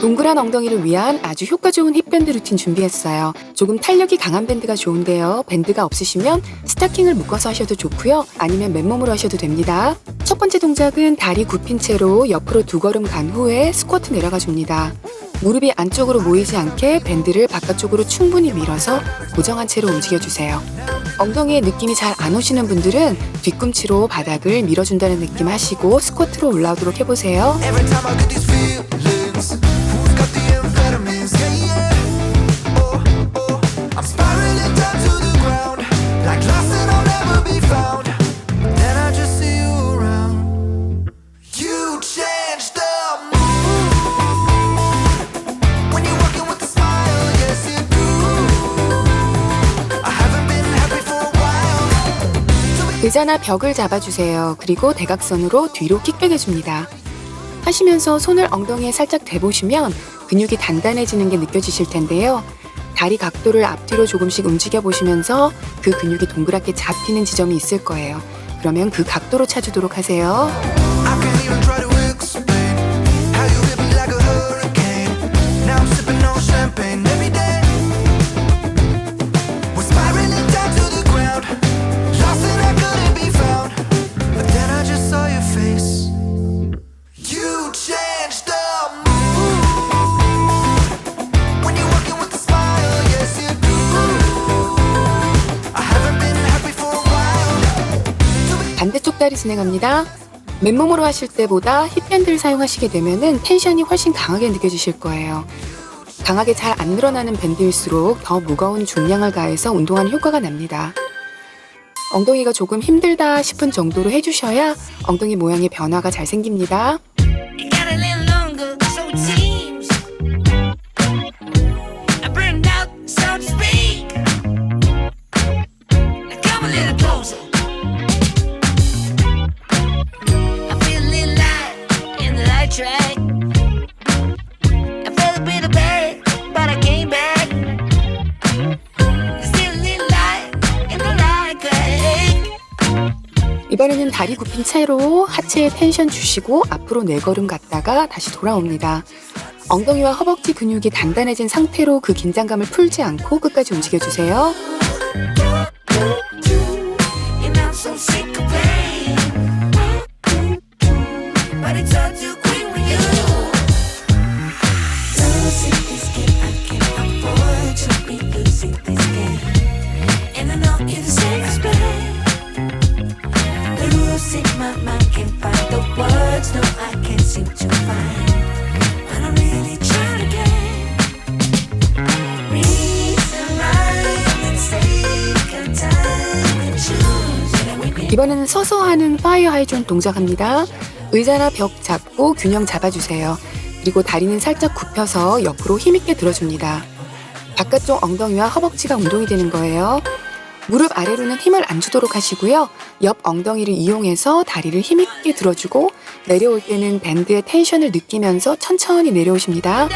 동그란 엉덩이를 위한 아주 효과 좋은 힙밴드 루틴 준비했어요. 조금 탄력이 강한 밴드가 좋은데요. 밴드가 없으시면 스타킹을 묶어서 하셔도 좋고요. 아니면 맨몸으로 하셔도 됩니다. 첫 번째 동작은 다리 굽힌 채로 옆으로 두 걸음 간 후에 스쿼트 내려가 줍니다. 무릎이 안쪽으로 모이지 않게 밴드를 바깥쪽으로 충분히 밀어서 고정한 채로 움직여주세요. 엉덩이에 느낌이 잘 안 오시는 분들은 뒤꿈치로 바닥을 밀어준다는 느낌 하시고 스쿼트로 올라오도록 해보세요. 의자나 벽을 잡아주세요. 그리고 대각선으로 뒤로 킥백해줍니다. 하시면서 손을 엉덩이에 살짝 대보시면 근육이 단단해지는 게 느껴지실 텐데요. 다리 각도를 앞뒤로 조금씩 움직여 보시면서 그 근육이 동그랗게 잡히는 지점이 있을 거예요. 그러면 그 각도로 찾으도록 하세요. 다리 진행합니다. 맨몸으로 하실 때보다 힙밴드를 사용하시게 되면 텐션이 훨씬 강하게 느껴지실 거예요. 강하게 잘 안 늘어나는 밴드일수록 더 무거운 중량을 가해서 운동하는 효과가 납니다. 엉덩이가 조금 힘들다 싶은 정도로 해주셔야 엉덩이 모양의 변화가 잘 생깁니다. 이번에는 다리 굽힌 채로 하체에 텐션 주시고 앞으로 네 걸음 갔다가 다시 돌아옵니다. 엉덩이와 허벅지 근육이 단단해진 상태로 그 긴장감을 풀지 않고 끝까지 움직여주세요. 이번에는 서서 하는 파이어 하이존 동작합니다. 의자나 벽 잡고 균형 잡아주세요. 그리고 다리는 살짝 굽혀서 옆으로 힘있게 들어줍니다. 바깥쪽 엉덩이와 허벅지가 운동이 되는 거예요. 무릎 아래로는 힘을 안 주도록 하시고요. 옆 엉덩이를 이용해서 다리를 힘있게 들어주고 내려올 때는 밴드의 텐션을 느끼면서 천천히 내려오십니다.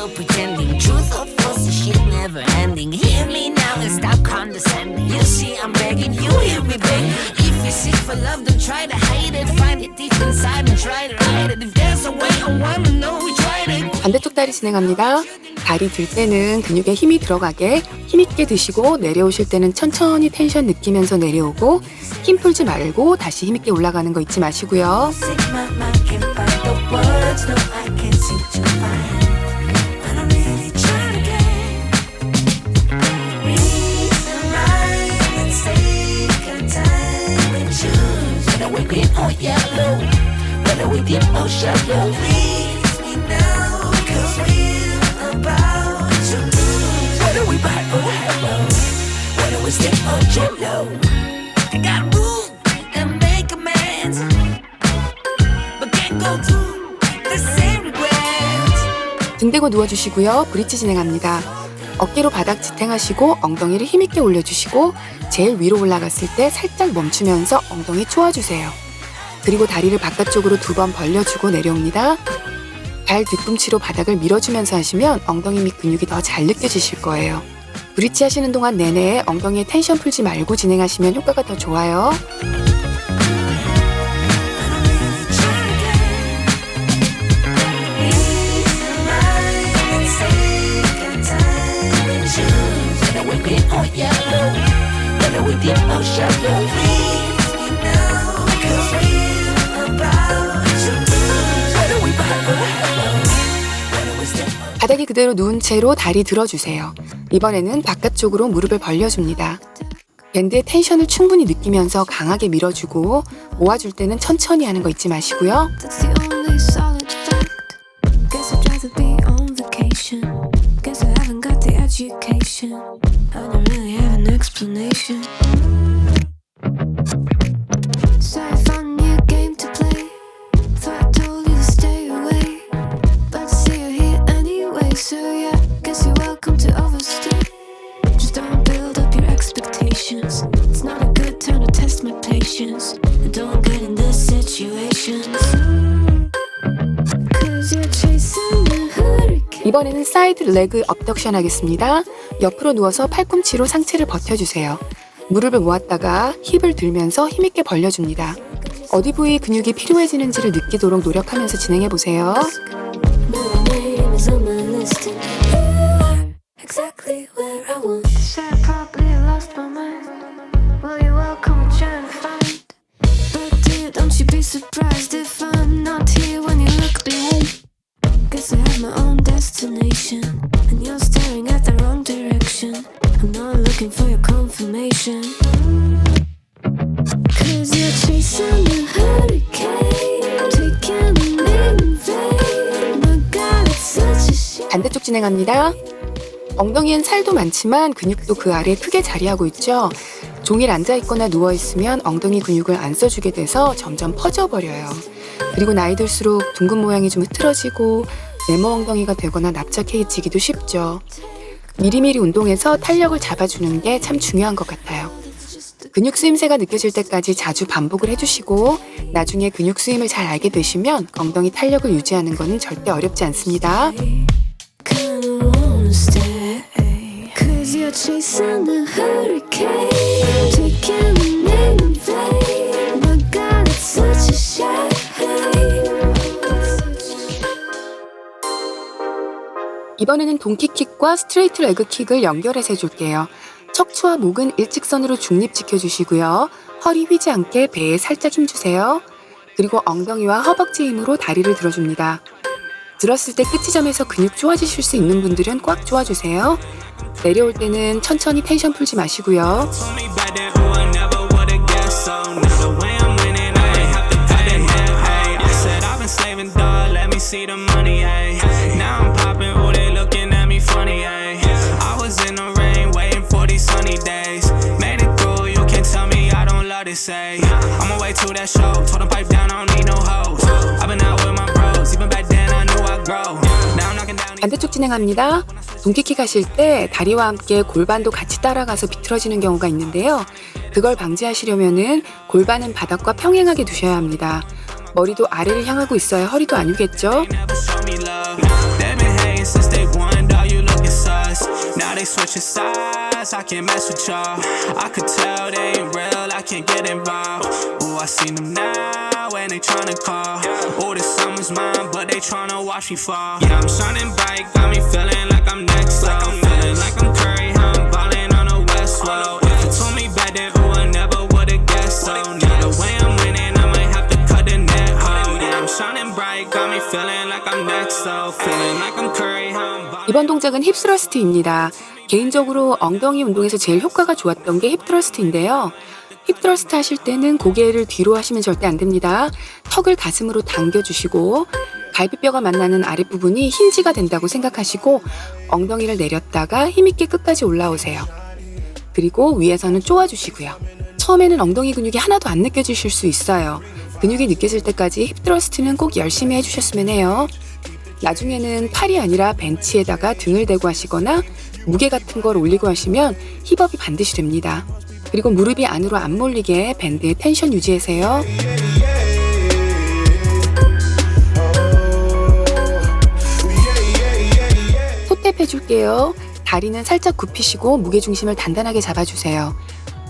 Your pretending? Truth or false, this shit never ending. Hear me now and stop condescending. You see, I'm begging you, hear me beg. If you're sick for love, don't try to hide it. Find it deep inside and try to hide it. If there's a way, I wanna know we tried it. 반대쪽 다리 진행합니다. 다리 들 때는 근육에 힘이 들어가게 힘있게 드시고 내려오실 때는 천천히 텐션 느끼면서 내려오고 힘 풀지 말고 다시 힘있게 올라가는 거 잊지 마시고요. Sick, my mind can't find the words, no, I can't seem to find. We dip or shallow. Please me now, cause we're about to lose. Whether we buy or hello, whether we stick or jello. I gotta move and make amends. But can't go through the same regrets. 등 대고 누워주시고요. 브릿지 진행합니다. 어깨로 바닥 지탱하시고 엉덩이를 힘있게 올려주시고 제일 위로 올라갔을 때 살짝 멈추면서 엉덩이 쪼아주세요. 그리고 다리를 바깥쪽으로 두 번 벌려주고 내려옵니다. 발 뒤꿈치로 바닥을 밀어주면서 하시면 엉덩이 밑 근육이 더 잘 느껴지실 거예요. 브릿지 하시는 동안 내내 엉덩이에 텐션 풀지 말고 진행하시면 효과가 더 좋아요. 바닥에 그대로 누운 채로 다리 들어주세요. 이번에는 바깥쪽으로 무릎을 벌려줍니다. 밴드의 텐션을 충분히 느끼면서 강하게 밀어주고 모아줄 때는 천천히 하는 거 잊지 마시고요. Patience. And don't get in this situations. Cause you're chasing the hurricane. 이번에는 사이드 레그 업덕션 하겠습니다. 옆으로 누워서 팔꿈치로 상체를 버텨주세요. 무릎을 모았다가 힙을 들면서 힘있게 벌려줍니다. 어디 부위 근육이 필요해지는지를 느끼도록 노력하면서 진행해보세요. My name is on my list 반대쪽 진행합니다. 엉덩이엔 살도 많지만 근육도 그 아래에 크게 자리하고 있죠. 종일 앉아있거나 누워있으면 엉덩이 근육을 안 써주게 돼서 점점 퍼져버려요. 그리고 나이 들수록 둥근 모양이 좀 흐트러지고 네모 엉덩이가 되거나 납작해지기도 쉽죠. 미리미리 운동해서 탄력을 잡아주는 게 참 중요한 것 같아요. 근육 쓰임새가 느껴질 때까지 자주 반복을 해주시고 나중에 근육 쓰임을 잘 알게 되시면 엉덩이 탄력을 유지하는 것은 절대 어렵지 않습니다. 이번에는 동키킥과 스트레이트 레그킥을 연결해서 해줄게요. 척추와 목은 일직선으로 중립지켜 주시고요. 허리 휘지 않게 배에 살짝 힘주세요. 그리고 엉덩이와 허벅지 힘으로 다리를 들어줍니다. 들었을 때 끝지점에서 근육 좋아지실 수 있는 분들은 꽉 조아주세요. 내려올 때는 천천히 텐션 풀지 마시고요. 반대쪽 진행합니다. 동키킥 하실 때 다리와 함께 골반도 같이 따라가서 비틀어지는 경우가 있는데요. 그걸 방지하시려면은 골반은 바닥과 평행하게 두셔야 합니다. 머리도 아래를 향하고 있어야 허리도 안 유겠죠. Looking. Now they switching sides, I can't mess with y'all. I could tell they ain't real, I can't get involved. Ooh, I seen them now, and they tryna call. Ooh, this summer's mine, but they tryna watch me fall. Yeah, I'm shining bright, got me feeling like I'm next up. Feeling like I'm Curry, how I'm ballin' on the West Road. If you told me back then, ooh, I never would've guessed so. Now the way I'm winning, I might have to cut the net. Oh, yeah, I'm shining bright, got me feeling like I'm next up. Feeling like I'm Curry, I'm. 이번 동작은 힙스러스트입니다. 개인적으로 엉덩이 운동에서 제일 효과가 좋았던 게 힙트러스트인데요. 힙트러스트 하실 때는 고개를 뒤로 하시면 절대 안 됩니다. 턱을 가슴으로 당겨주시고 갈비뼈가 만나는 아랫부분이 힌지가 된다고 생각하시고 엉덩이를 내렸다가 힘있게 끝까지 올라오세요. 그리고 위에서는 쪼아주시고요. 처음에는 엉덩이 근육이 하나도 안 느껴지실 수 있어요. 근육이 느껴질 때까지 힙트러스트는 꼭 열심히 해주셨으면 해요. 나중에는 팔이 아니라 벤치에다가 등을 대고 하시거나 무게 같은 걸 올리고 하시면 힙업이 반드시 됩니다. 그리고 무릎이 안으로 안 몰리게 밴드에 텐션 유지하세요. 톱탭 해줄게요. 다리는 살짝 굽히시고 무게중심을 단단하게 잡아주세요.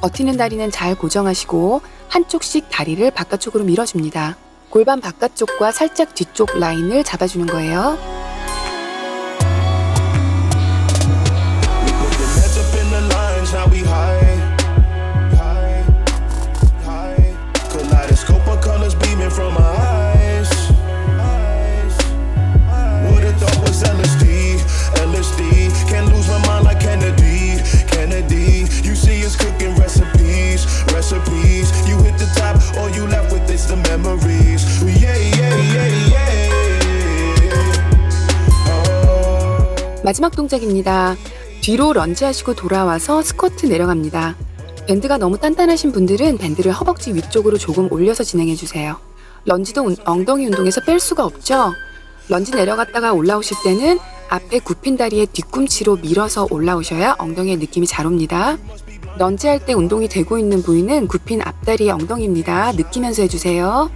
버티는 다리는 잘 고정하시고 한쪽씩 다리를 바깥쪽으로 밀어줍니다. 골반 바깥쪽과 살짝 뒤쪽 라인을 잡아주는 거예요. 마지막 동작입니다. 뒤로 런지 하시고 돌아와서 스쿼트 내려갑니다. 밴드가 너무 단단하신 분들은 밴드를 허벅지 위쪽으로 조금 올려서 진행해 주세요. 런지도 운- 엉덩이 운동에서 뺄 수가 없죠. 런지 내려갔다가 올라오실 때는 앞에 굽힌 다리에 뒤꿈치로 밀어서 올라오셔야 엉덩이의 느낌이 잘 옵니다. 런지 할 때 운동이 되고 있는 부위는 굽힌 앞다리의 엉덩이입니다. 느끼면서 해주세요.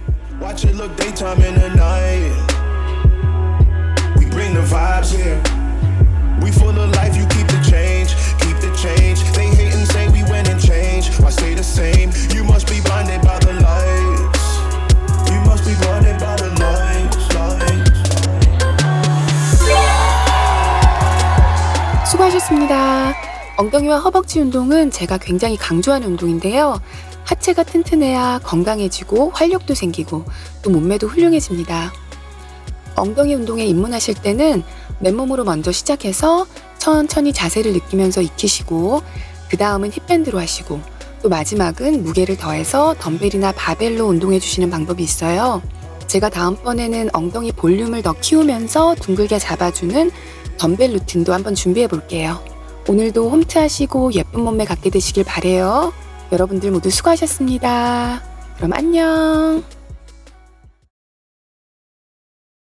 We full of life, you keep the change, keep the change. They hate and say we went and changed. Why stay the same? You must be blinded by the lights. You must be blinded by the lights. lights. 수고하셨습니다. 엉덩이와 허벅지 운동은 제가 굉장히 강조하는 운동인데요. 하체가 튼튼해야 건강해지고 활력도 생기고 또 몸매도 훌륭해집니다. 엉덩이 운동에 입문하실 때는 맨몸으로 먼저 시작해서 천천히 자세를 느끼면서 익히시고 그 다음은 힙밴드로 하시고 또 마지막은 무게를 더해서 덤벨이나 바벨로 운동해 주시는 방법이 있어요. 제가 다음번에는 엉덩이 볼륨을 더 키우면서 둥글게 잡아주는 덤벨 루틴도 한번 준비해 볼게요. 오늘도 홈트 하시고 예쁜 몸매 갖게 되시길 바래요. 여러분들 모두 수고하셨습니다. 그럼 안녕.